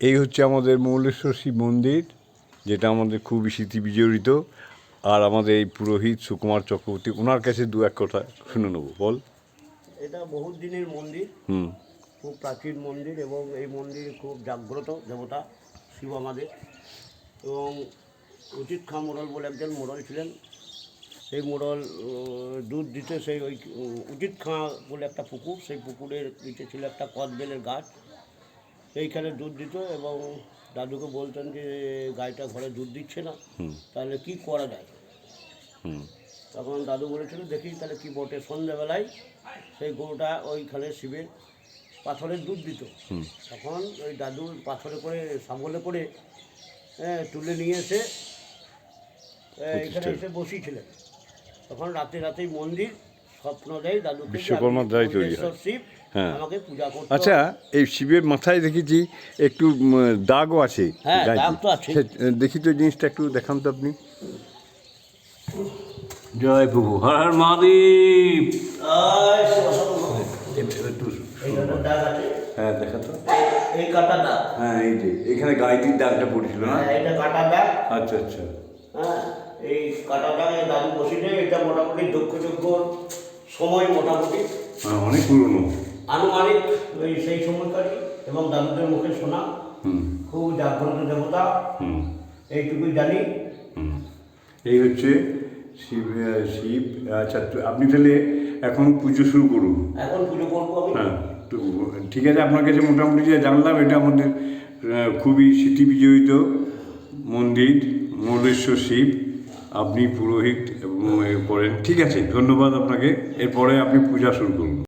এই হচ্ছে আমাদের মৌলেশ্বর শিব মন্দির যেটা আমাদের খুবই স্মৃতি বিজড়িত আর আমাদের এই পুরোহিত সুকুমার চক্রবর্তী ওনার কাছে দু এক কথা শুনে নেব বল। এটা বহুত দিনের মন্দির। হুম। খুব প্রাচীন মন্দির এবং এই মন্দির খুব জাগ্রত দেবতা শিব আমাদের। এবং উচিত খাঁ মোড়ল বলে একজন মোড়ল ছিলেন। সেই মোড়ল দুধ দিতে সেই ওই উচিত খাঁ বলে একটা পুকুর সেই পুকুরের নিচে ছিল একটা কদবেলের গাছ। সেইখানে দুধ দিত এবং দাদুকে বলতেন যে গাইটা ঘরে দুধ দিচ্ছে না তাহলে কি করা যায়? হুম। তখন দাদু বলেছিল দেখি তাহলে কি বটে? সন্ধ্যেবেলায় সেই গরুটা ওইখানে শিবের পাথরের দুধ দিত। তখন ওই দাদু পাথরে করে সাবলে করে তুলে নিয়ে এসে এখানে এসে বসিয়েছিলেন। তখন রাতে রাতেই মন্দির স্বপ্ন দেয় দাদুকে শিব হ্যাঁ। আমাকে পূজা করতে আচ্ছা এই শিবের মাথায় দেখেছি একটু দাগও আছে হ্যাঁ, দাগ তো আছে। দেখি তো জিনিসটা একটু দেখান তো আপনি। জয় প্রভু হর হর মহাদেব এই দাগ হ্যাঁ দেখা তো। এই কাটা দাগ। হ্যাঁ এই যে এখানে গাইতির দাগটা পড়েছিল না? হ্যাঁ, এটা কাটা দাগ। আচ্ছা আচ্ছা। হ্যাঁ এই কাটাটাকে দাদু বসিলে এটা মোটামুটি সময় মোটামুটি। হ্যাঁ অনেক পুরনো। আনুমানিক ওই সেই সময়কারই এবং দাদুদের মুখে শোনা। হুম। খুব জাগ্রত দেবতা। হুম। এইটুকুই জানি। হুম। এই হচ্ছে শিব শিব আচ্ছা তো আপনি তাহলে এখন পুজো শুরু করুন। এখন পুজো করব আমি। হ্যাঁ তো ঠিক আছে আপনার কাছে মোটামুটি যা জানলাম এটা আমাদের খুবই স্মৃতি বিজড়িত মন্দির মৌলেশ্বর শিব। আপনি পুরোহিত এবং করেন। ঠিক আছে ধন্যবাদ আপনাকে। এরপরে আপনি পূজা শুরু করুন।